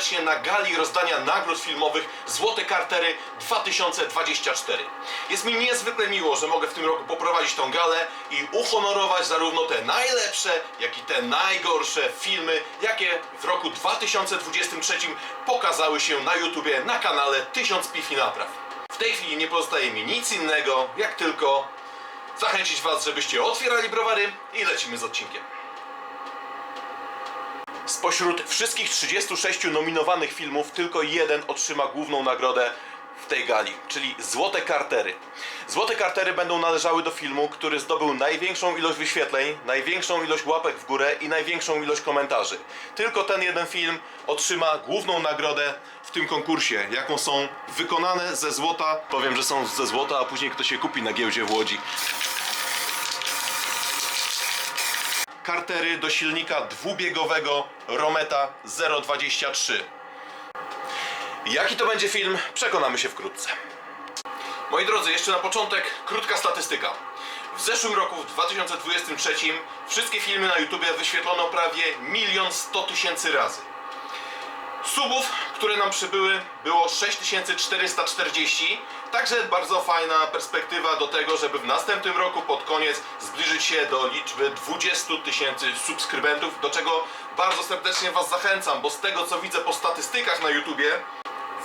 serdecznie na gali rozdania nagród filmowych Złote Kartery 2024. Jest mi niezwykle miło, że mogę w tym roku poprowadzić tą galę i uhonorować zarówno te najlepsze, jak i te najgorsze filmy, jakie w roku 2023 pokazały się na YouTubie na kanale 1000 Pif i Napraw. W tej chwili nie pozostaje mi nic innego, jak tylko zachęcić Was, żebyście otwierali browary i lecimy z odcinkiem. Spośród wszystkich 36 nominowanych filmów tylko jeden otrzyma główną nagrodę w tej gali, czyli Złote Kartery. Złote Kartery będą należały do filmu, który zdobył największą ilość wyświetleń, największą ilość łapek w górę i największą ilość komentarzy. Tylko ten jeden film otrzyma główną nagrodę w tym konkursie, jaką są wykonane ze złota. Powiem, że są ze złota, a później ktoś je kupi na giełdzie w Łodzi. Kartery do silnika dwubiegowego Rometa 023. Jaki to będzie film, przekonamy się wkrótce. Moi drodzy, jeszcze na początek krótka statystyka. W zeszłym roku, w 2023, wszystkie filmy na YouTubie wyświetlono prawie 1 100 tysięcy razy. Subów, które nam przybyły, było 6440. Także bardzo fajna perspektywa do tego, żeby w następnym roku pod koniec zbliżyć się do liczby 20 tysięcy subskrybentów, do czego bardzo serdecznie Was zachęcam, bo z tego co widzę po statystykach na YouTubie,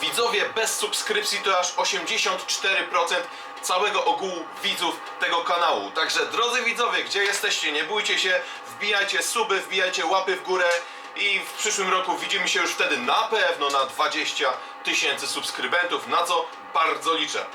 widzowie bez subskrypcji to aż 84% całego ogółu widzów tego kanału. Także drodzy widzowie, gdzie jesteście, nie bójcie się, wbijajcie suby, wbijajcie łapy w górę i w przyszłym roku widzimy się już wtedy na pewno na 20 tysięcy subskrybentów, na co bardzo liczę.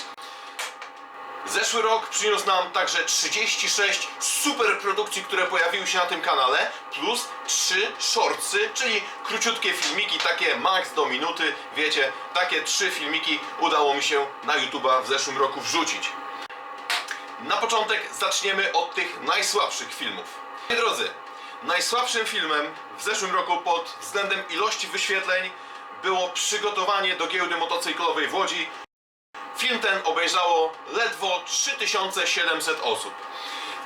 Zeszły rok przyniósł nam także 36 super produkcji, które pojawiły się na tym kanale, plus 3 shortsy, czyli króciutkie filmiki, takie max do minuty. Wiecie, takie 3 filmiki udało mi się na YouTube'a w zeszłym roku wrzucić. Na początek zaczniemy od tych najsłabszych filmów. Moi drodzy, najsłabszym filmem w zeszłym roku pod względem ilości wyświetleń było przygotowanie do giełdy motocyklowej w Łodzi. Film ten obejrzało ledwo 3700 osób.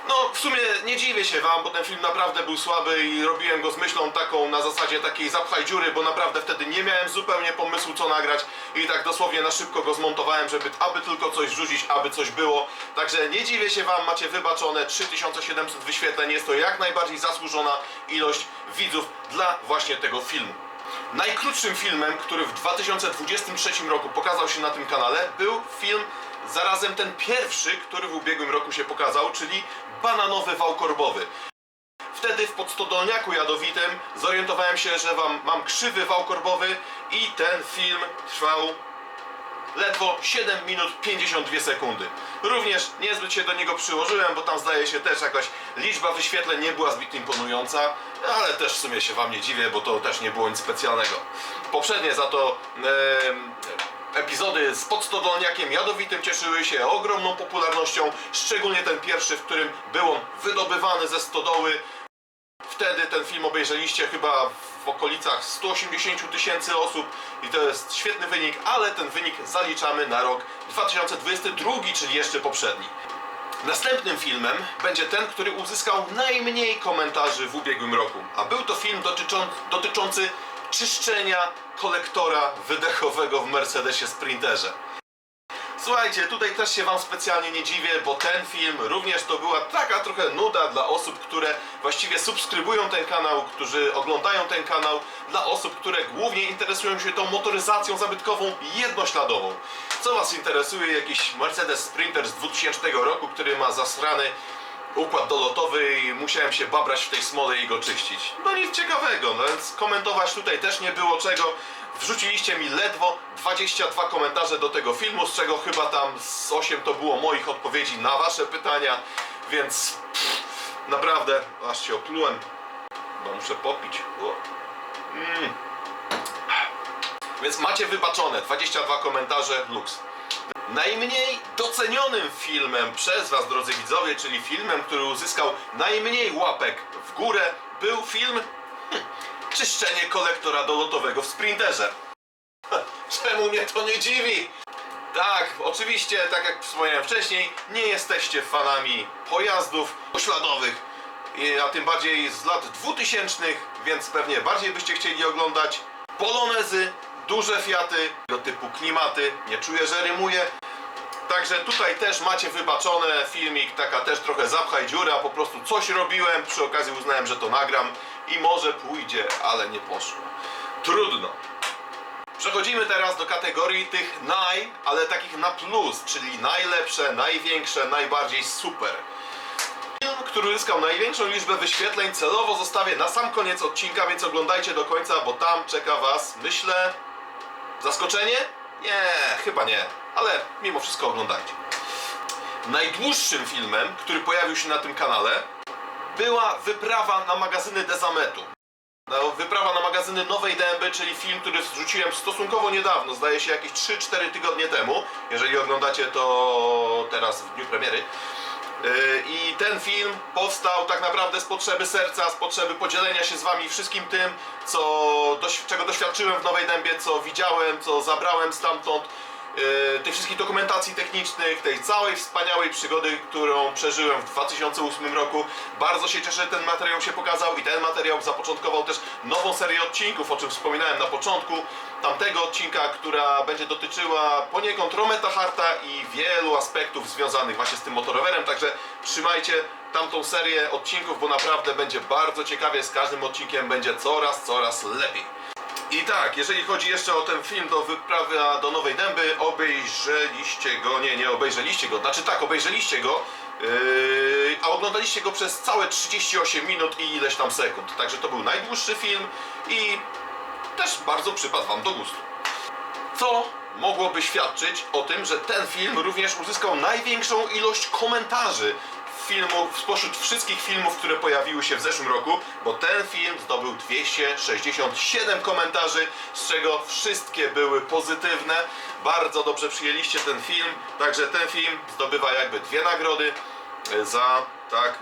No, w sumie nie dziwię się wam, bo ten film naprawdę był słaby i robiłem go z myślą taką na zasadzie takiej zapchaj dziury, bo naprawdę wtedy nie miałem zupełnie pomysłu co nagrać i tak dosłownie na szybko go zmontowałem, żeby aby tylko coś wrzucić, aby coś było. Także nie dziwię się wam, macie wybaczone 3700 wyświetleń, jest to jak najbardziej zasłużona ilość widzów dla właśnie tego filmu. Najkrótszym filmem, który w 2023 roku pokazał się na tym kanale, był film zarazem ten pierwszy, który w ubiegłym roku się pokazał, czyli bananowy wał korbowy. Wtedy w podstodolniaku jadowitym zorientowałem się, że wam mam krzywy wał korbowy i ten film trwał ledwo 7 minut 52 sekundy. Również niezbyt się do niego przyłożyłem, bo tam zdaje się też jakaś liczba wyświetleń nie była zbyt imponująca, ale też w sumie się wam nie dziwię, bo to też nie było nic specjalnego. Poprzednie za to em, epizody z podstodolniakiem jadowitym cieszyły się ogromną popularnością, szczególnie ten pierwszy, w którym był on wydobywany ze stodoły. Wtedy ten film obejrzeliście chyba w okolicach 180 tysięcy osób i to jest świetny wynik, ale ten wynik zaliczamy na rok 2022, czyli jeszcze poprzedni. Następnym filmem będzie ten, który uzyskał najmniej komentarzy w ubiegłym roku, a był to film dotyczą, dotyczący czyszczenia kolektora wydechowego w Mercedesie Sprinterze. Słuchajcie, tutaj też się Wam specjalnie nie dziwię, bo ten film również to była taka trochę nuda dla osób, które właściwie subskrybują ten kanał, którzy oglądają ten kanał, dla osób, które głównie interesują się tą motoryzacją zabytkową jednośladową. Co Was interesuje? Jakiś Mercedes Sprinter z 2000 roku, który ma zasrany układ dolotowy i musiałem się babrać w tej smole i go czyścić. No nic ciekawego, no więc komentować tutaj też nie było czego. Wrzuciliście mi ledwo 22 komentarze do tego filmu, z czego chyba tam z 8 to było moich odpowiedzi na wasze pytania, więc pff, naprawdę aż się oplułem, bo muszę popić. Mm. Więc macie wybaczone 22 komentarze, lux. Najmniej docenionym filmem przez Was, drodzy widzowie, czyli filmem, który uzyskał najmniej łapek w górę, był film hm, Czyszczenie kolektora dolotowego w Sprinterze. Czemu mnie to nie dziwi? Tak, oczywiście, tak jak wspomniałem wcześniej, nie jesteście fanami pojazdów pośladowych, a tym bardziej z lat 2000, więc pewnie bardziej byście chcieli oglądać polonezy, duże Fiaty, tego typu klimaty. Nie czuję, że rymuję. Także tutaj też macie wybaczone filmik, taka też trochę zapchaj dziura, po prostu coś robiłem, przy okazji uznałem, że to nagram i może pójdzie, ale nie poszło. Trudno. Przechodzimy teraz do kategorii tych naj, ale takich na plus, czyli najlepsze, największe, najbardziej super. Film, który uzyskał największą liczbę wyświetleń, celowo zostawię na sam koniec odcinka, więc oglądajcie do końca, bo tam czeka Was, myślę, zaskoczenie? Nie, chyba nie, ale mimo wszystko oglądajcie. Najdłuższym filmem, który pojawił się na tym kanale, była wyprawa na magazyny Dezametu. No, wyprawa na magazyny Nowej Dęby, czyli film, który zrzuciłem stosunkowo niedawno, zdaje się jakieś 3-4 tygodnie temu. Jeżeli oglądacie to teraz w dniu premiery. Yy, I ten film powstał tak naprawdę z potrzeby serca, z potrzeby podzielenia się z wami wszystkim tym, co, czego doświadczyłem w Nowej Dębie, co widziałem, co zabrałem stamtąd. Yy, tych wszystkich dokumentacji technicznych, tej całej wspaniałej przygody, którą przeżyłem w 2008 roku. Bardzo się cieszę, że ten materiał się pokazał i ten materiał zapoczątkował też nową serię odcinków, o czym wspominałem na początku tamtego odcinka, która będzie dotyczyła poniekąd Rometa Harta i wielu aspektów związanych właśnie z tym motorowerem, także trzymajcie tamtą serię odcinków, bo naprawdę będzie bardzo ciekawie, z każdym odcinkiem będzie coraz, coraz lepiej. I tak, jeżeli chodzi jeszcze o ten film do wyprawy do Nowej Dęby, obejrzeliście go, nie, nie obejrzeliście go, znaczy tak, obejrzeliście go, yy, a oglądaliście go przez całe 38 minut i ileś tam sekund. Także to był najdłuższy film i też bardzo przypadł Wam do gustu. Co mogłoby świadczyć o tym, że ten film również uzyskał największą ilość komentarzy filmów, spośród wszystkich filmów, które pojawiły się w zeszłym roku, bo ten film zdobył 267 komentarzy, z czego wszystkie były pozytywne. Bardzo dobrze przyjęliście ten film, także ten film zdobywa jakby dwie nagrody e, za tak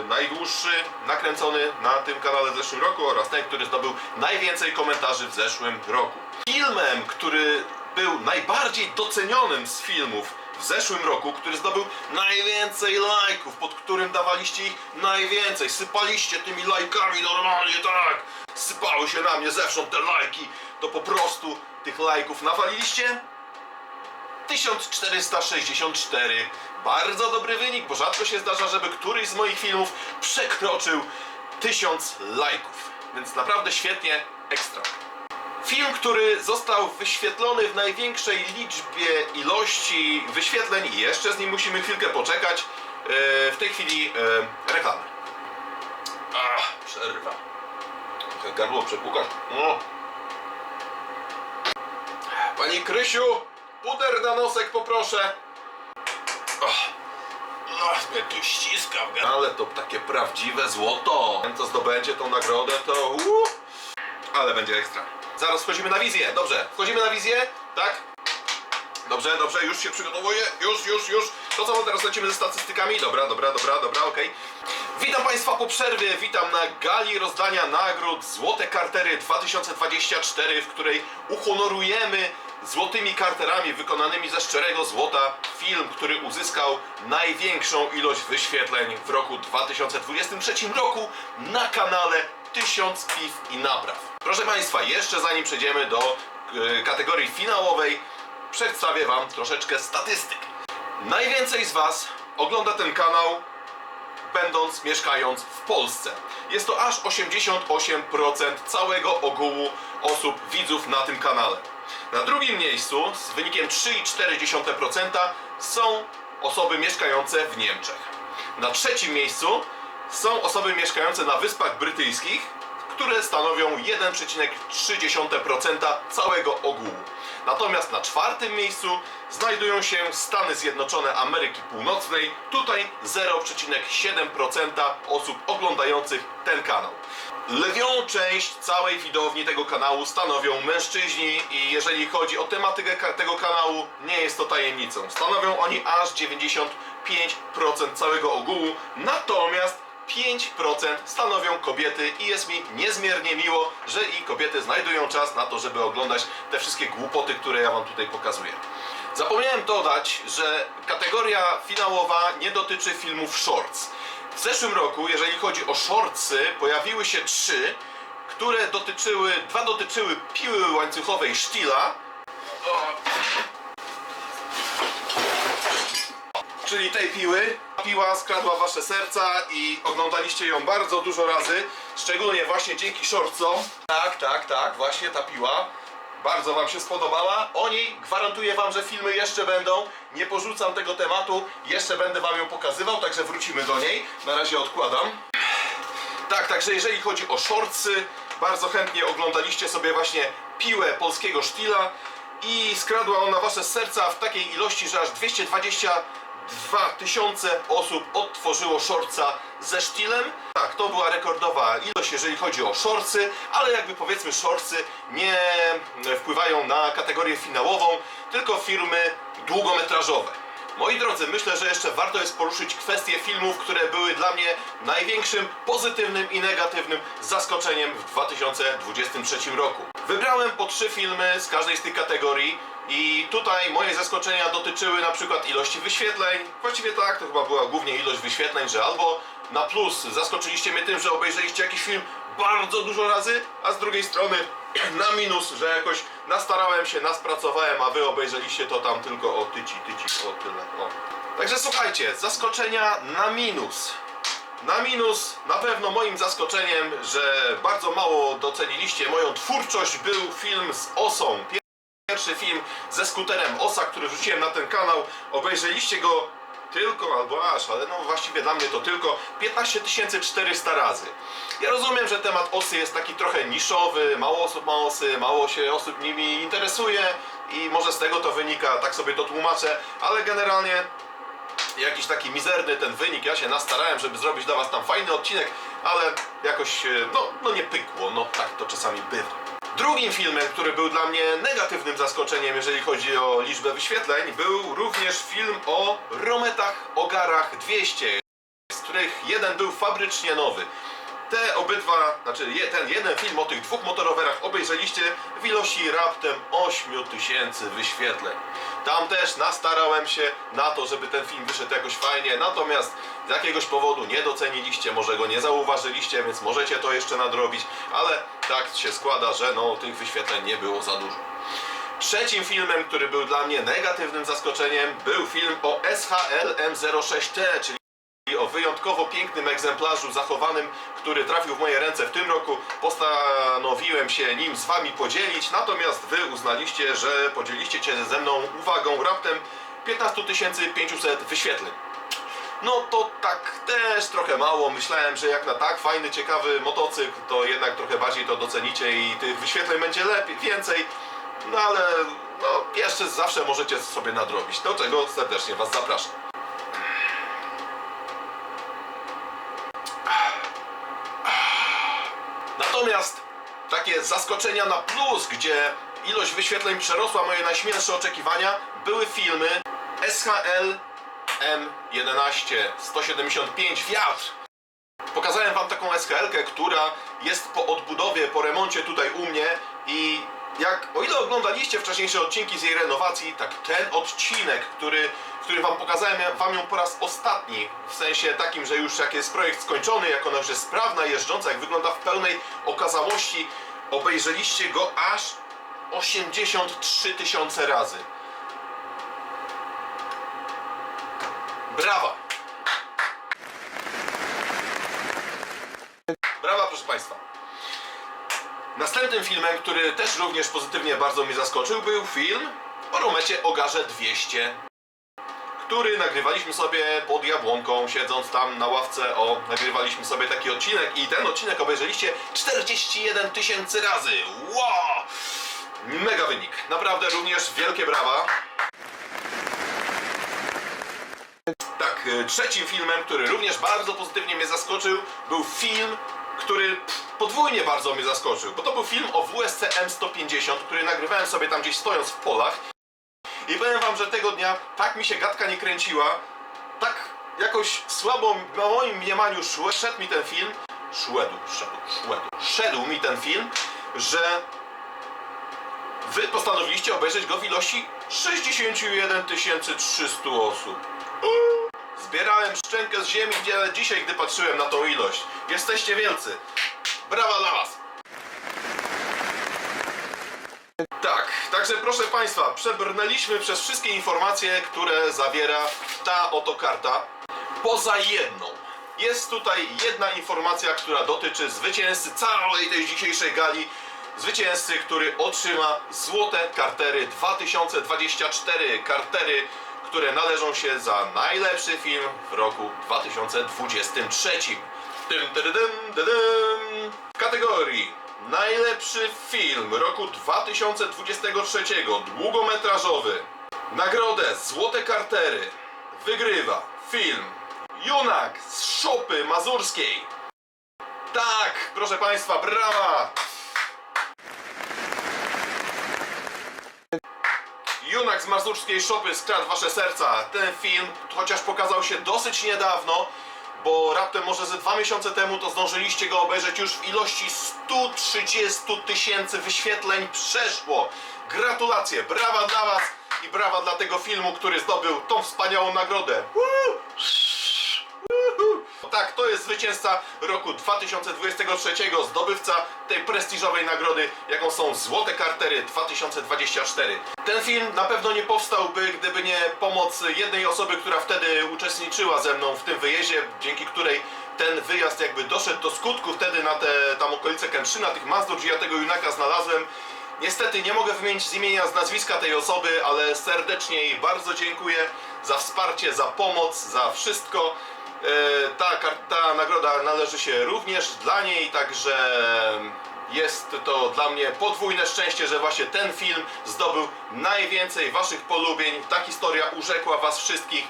e, najdłuższy nakręcony na tym kanale w zeszłym roku oraz ten, który zdobył najwięcej komentarzy w zeszłym roku. Filmem, który był najbardziej docenionym z filmów w zeszłym roku, który zdobył najwięcej lajków, pod którym dawaliście ich najwięcej, sypaliście tymi lajkami normalnie, tak, sypały się na mnie zewsząd te lajki, to po prostu tych lajków nawaliliście 1464. Bardzo dobry wynik, bo rzadko się zdarza, żeby któryś z moich filmów przekroczył 1000 lajków. Więc naprawdę świetnie, ekstra. Film, który został wyświetlony w największej liczbie ilości wyświetleń i jeszcze z nim musimy chwilkę poczekać. E, w tej chwili e, reklamy. Ach, przerwa. Trochę gardło przepukać. No. Pani Krysiu, puder na nosek poproszę. Ach, No, mnie tu ściska w. Ale to takie prawdziwe złoto. Ten, co zdobędzie tą nagrodę, to uh, ale będzie ekstra. Zaraz wchodzimy na wizję. Dobrze, wchodzimy na wizję, tak? Dobrze, dobrze, już się przygotowuję. Już, już, już. To co, teraz lecimy ze statystykami? Dobra, dobra, dobra, dobra, okej. Witam Państwa po przerwie. Witam na gali rozdania nagród Złote Kartery 2024, w której uhonorujemy złotymi karterami wykonanymi ze szczerego złota film, który uzyskał największą ilość wyświetleń w roku 2023 roku na kanale 1000 piw i napraw. Proszę Państwa, jeszcze zanim przejdziemy do e, kategorii finałowej, przedstawię Wam troszeczkę statystyk. Najwięcej z Was ogląda ten kanał będąc, mieszkając w Polsce. Jest to aż 88% całego ogółu osób, widzów na tym kanale. Na drugim miejscu z wynikiem 3,4% są osoby mieszkające w Niemczech. Na trzecim miejscu są osoby mieszkające na Wyspach Brytyjskich, które stanowią 1,3% całego ogółu. Natomiast na czwartym miejscu znajdują się Stany Zjednoczone Ameryki Północnej. Tutaj 0,7% osób oglądających ten kanał. Lwią część całej widowni tego kanału stanowią mężczyźni i jeżeli chodzi o tematykę tego kanału, nie jest to tajemnicą. Stanowią oni aż 95% całego ogółu, natomiast 5% stanowią kobiety i jest mi niezmiernie miło, że i kobiety znajdują czas na to, żeby oglądać te wszystkie głupoty, które ja Wam tutaj pokazuję. Zapomniałem dodać, że kategoria finałowa nie dotyczy filmów shorts. W zeszłym roku, jeżeli chodzi o shortsy, pojawiły się trzy, które dotyczyły, dwa dotyczyły piły łańcuchowej Stila. Czyli tej piły. Piła skradła wasze serca i oglądaliście ją bardzo dużo razy, szczególnie właśnie dzięki shortcom. Tak, tak, tak, właśnie ta piła. Bardzo wam się spodobała. O niej gwarantuję wam, że filmy jeszcze będą. Nie porzucam tego tematu. Jeszcze będę wam ją pokazywał, także wrócimy do niej. Na razie odkładam. Tak, także jeżeli chodzi o shortsy, bardzo chętnie oglądaliście sobie właśnie piłę polskiego sztila i skradła ona wasze serca w takiej ilości, że aż 222 tysiące osób odtworzyło shortsa ze sztilem. Tak, to była rekordowa ilość, jeżeli chodzi o shortsy, ale jakby powiedzmy shortsy nie wpływają na kategorię finałową, tylko firmy długometrażowe. Moi drodzy, myślę, że jeszcze warto jest poruszyć kwestie filmów, które były dla mnie największym pozytywnym i negatywnym zaskoczeniem w 2023 roku. Wybrałem po trzy filmy z każdej z tych kategorii i tutaj moje zaskoczenia dotyczyły na przykład ilości wyświetleń. Właściwie tak, to chyba była głównie ilość wyświetleń, że albo na plus zaskoczyliście mnie tym, że obejrzeliście jakiś film bardzo dużo razy, a z drugiej strony na minus, że jakoś nastarałem się, naspracowałem, a wy obejrzeliście to tam tylko o tyci, tyci, o tyle. O. Także słuchajcie, zaskoczenia na minus. Na minus na pewno moim zaskoczeniem, że bardzo mało doceniliście moją twórczość, był film z Osą. Pierwszy film ze skuterem Osa, który wrzuciłem na ten kanał. Obejrzeliście go tylko, albo aż, ale no właściwie dla mnie to tylko 15 400 razy. Ja rozumiem, że temat osy jest taki trochę niszowy, mało osób ma osy, mało się osób nimi interesuje i może z tego to wynika, tak sobie to tłumaczę, ale generalnie jakiś taki mizerny ten wynik, ja się nastarałem, żeby zrobić dla was tam fajny odcinek, ale jakoś, e, no, no nie pykło, no tak to czasami bywa. Drugim filmem, który był dla mnie negatywnym zaskoczeniem, jeżeli chodzi o liczbę wyświetleń, był również film o Rometach Ogarach 200, z których jeden był fabrycznie nowy. Te obydwa, znaczy ten jeden film o tych dwóch motorowerach obejrzeliście w ilości raptem 8000 wyświetleń. Tam też nastarałem się na to, żeby ten film wyszedł jakoś fajnie, natomiast z jakiegoś powodu nie doceniliście, może go nie zauważyliście, więc możecie to jeszcze nadrobić, ale tak się składa, że no tych wyświetleń nie było za dużo. Trzecim filmem, który był dla mnie negatywnym zaskoczeniem, był film o SHL M06T, o wyjątkowo pięknym egzemplarzu zachowanym, który trafił w moje ręce w tym roku. Postanowiłem się nim z Wami podzielić, natomiast Wy uznaliście, że podzieliście się ze mną uwagą raptem 15 500 wyświetleń. No to tak też trochę mało. Myślałem, że jak na tak fajny, ciekawy motocykl, to jednak trochę bardziej to docenicie i tych wyświetleń będzie lepiej, więcej. No ale no, jeszcze zawsze możecie sobie nadrobić, do czego serdecznie Was zapraszam. Natomiast takie zaskoczenia na plus, gdzie ilość wyświetleń przerosła moje najśmielsze oczekiwania, były filmy SHL M11 175 wiatr. Pokazałem wam taką SHL-kę, która jest po odbudowie, po remoncie tutaj u mnie i jak, o ile oglądaliście wcześniejsze odcinki z jej renowacji, tak ten odcinek, który, który wam pokazałem wam ją po raz ostatni, w sensie takim, że już jak jest projekt skończony, jak ona już jest sprawna, jeżdżąca, jak wygląda w pełnej okazałości, obejrzeliście go aż 83 tysiące razy. Brawa! Brawa, proszę Państwa. Następnym filmem, który też również pozytywnie bardzo mnie zaskoczył, był film o Romecie Ogarze 200, który nagrywaliśmy sobie pod jabłonką, siedząc tam na ławce. O, nagrywaliśmy sobie taki odcinek i ten odcinek obejrzeliście 41 tysięcy razy. Wow! Mega wynik. Naprawdę również wielkie brawa. Tak, y, trzecim filmem, który również bardzo pozytywnie mnie zaskoczył, był film, który podwójnie bardzo mnie zaskoczył, bo to był film o WSC M150, który nagrywałem sobie tam gdzieś stojąc w polach. I powiem wam, że tego dnia tak mi się gadka nie kręciła, tak jakoś słabo na moim mniemaniu szedł mi ten film, szedł, szedł, szedł, szedł mi ten film, że wy postanowiliście obejrzeć go w ilości 61 300 osób. Zbierałem szczękę z ziemi, gdzie dzisiaj, gdy patrzyłem na tą ilość. Jesteście wielcy. Brawa dla was. Tak, także proszę Państwa, przebrnęliśmy przez wszystkie informacje, które zawiera ta oto karta, poza jedną. Jest tutaj jedna informacja, która dotyczy zwycięzcy całej tej dzisiejszej gali. Zwycięzcy, który otrzyma złote kartery 2024. Kartery, które należą się za najlepszy film w roku 2023. Tym, tydydym, dydym. W kategorii najlepszy film roku 2023 długometrażowy. Nagrodę Złote Kartery wygrywa film Junak z Szopy Mazurskiej. Tak, proszę Państwa, brawa! Junak z mazurskiej szopy skradł wasze serca. Ten film, chociaż pokazał się dosyć niedawno, bo raptem może ze dwa miesiące temu, to zdążyliście go obejrzeć już w ilości 130 tysięcy wyświetleń przeszło. Gratulacje, brawa dla was i brawa dla tego filmu, który zdobył tą wspaniałą nagrodę. Woo! Tak, to jest zwycięzca roku 2023, zdobywca tej prestiżowej nagrody, jaką są Złote Kartery 2024. Ten film na pewno nie powstałby, gdyby nie pomoc jednej osoby, która wtedy uczestniczyła ze mną w tym wyjeździe, dzięki której ten wyjazd jakby doszedł do skutku wtedy na te tam okolice Kętrzyna, tych gdzie ja tego junaka znalazłem. Niestety nie mogę wymienić z imienia, z nazwiska tej osoby, ale serdecznie jej bardzo dziękuję za wsparcie, za pomoc, za wszystko. E, Ta, ta nagroda należy się również dla niej, także jest to dla mnie podwójne szczęście, że właśnie ten film zdobył najwięcej waszych polubień. Ta historia urzekła was wszystkich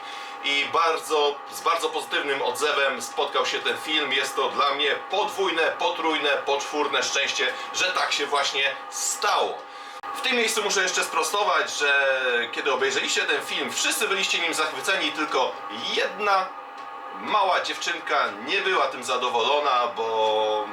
i bardzo, z bardzo pozytywnym odzewem spotkał się ten film. Jest to dla mnie podwójne, potrójne, poczwórne szczęście, że tak się właśnie stało. W tym miejscu muszę jeszcze sprostować, że kiedy obejrzeliście ten film, wszyscy byliście nim zachwyceni, tylko jedna mała dziewczynka nie była tym zadowolona, bo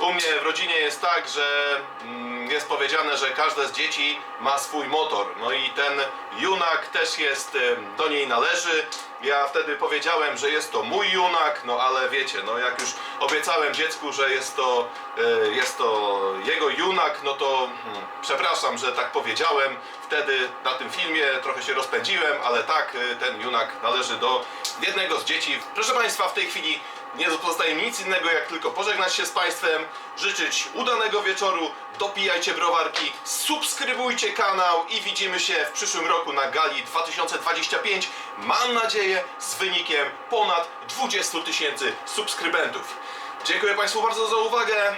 u mnie w rodzinie jest tak, że mm, jest powiedziane, że każde z dzieci ma swój motor. No i ten junak też jest, do niej należy. Ja wtedy powiedziałem, że jest to mój junak, no ale wiecie, no jak już obiecałem dziecku, że jest to, e, jest to jego junak, no to hmm, przepraszam, że tak powiedziałem. Wtedy na tym filmie trochę się rozpędziłem, ale tak, e, ten junak należy do jednego z dzieci. Proszę Państwa, w tej chwili nie pozostaje mi nic innego, jak tylko pożegnać się z Państwem, życzyć udanego wieczoru, dopijajcie browarki, subskrybujcie kanał i widzimy się w przyszłym roku na Gali 2025. Mam nadzieję z wynikiem ponad 20 tysięcy subskrybentów. Dziękuję Państwu bardzo za uwagę.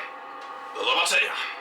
Do zobaczenia.